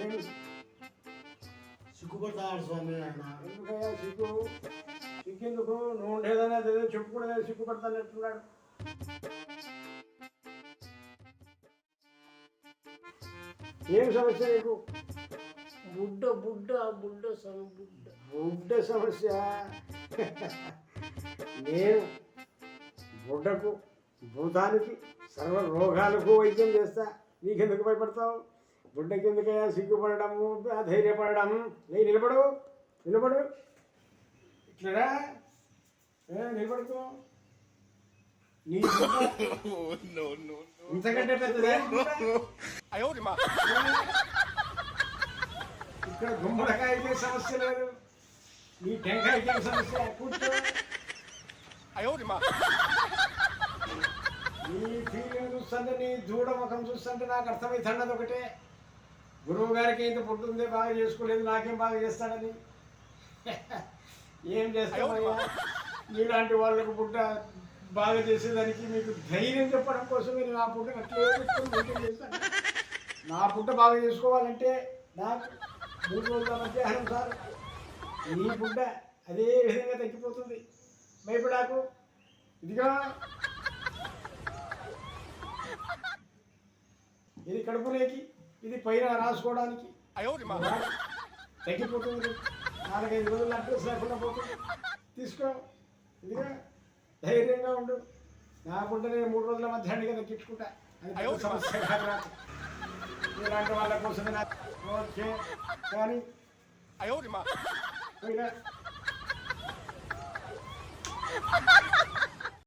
ఏమి సిగ్గుపడతాడు స్వామి ఆయన ఎందుకయ్యా సిగ్గు? సిగ్గెందుకు నువ్వు ఉండేదని సిగ్గుపడతాను ఎట్లున్నాడు ఏం సమస్య నీకు? బుడ్డ బుడ్డ బుడ్డ బుడ్డ. బుడ్డ సమస్య? నేను బుడ్డకు భూతానికి సర్వ రోగాలకు వైద్యం చేస్తా. నీకెందుకు భయపడతావు? బుడ్డకి ఎందుకయ్యా సిగ్గుపడము ధైర్యపడడం లే నిలబడు నిలబడు. ఇట్లరా? నిలబడుకో. ఇంతకంటే పెద్దదే? ఇక్కడ గుమ్మడికాయకి సమస్య లేదు. నీ టెంకాయకి సమస్య కూర్చో. నీ ఫీలింగ్ చూస్తుంటే నీ దూడ ముఖం చూస్తుంటే నాకు అర్థమవుతున్నది ఒకటే. గురువు గారికి ఇంత పుట్టిందే బాగా చేసుకోలేదు నాకేం బాగా చేస్తాడని? ఏం చేస్తామయ్యా? మీలాంటి వాళ్ళకు పుట్ట బాగా చేసేదానికి మీకు ధైర్యం చెప్పడం కోసం నేను నా పుట్ట అట్లే చేస్తాను. నా పుట్ట బాగా చేసుకోవాలంటే నాకు మూడు రోజుల మధ్యాహ్నం సార్. నీ పుట్ట అదే విధంగా తగ్గిపోతుంది. భయపడాకు. ఇదిగా ఇది కడుపులోకి ఇది పైన రాసుకోవడానికి. తగ్గిపోతుంది. నాలుగైదు రోజులు అడ్రస్ లేకుండా పోతుంది. తీసుకో. ఇదిగా ధైర్యంగా ఉండు. నాకుంటే నేను మూడు రోజుల మధ్యాహ్నంగా తగ్గించుకుంటా అది పెద్ద సమస్య కాదు ఇలాంటి వాళ్ళ కోసమే నాకు ఓకే. కానీ పోయినా.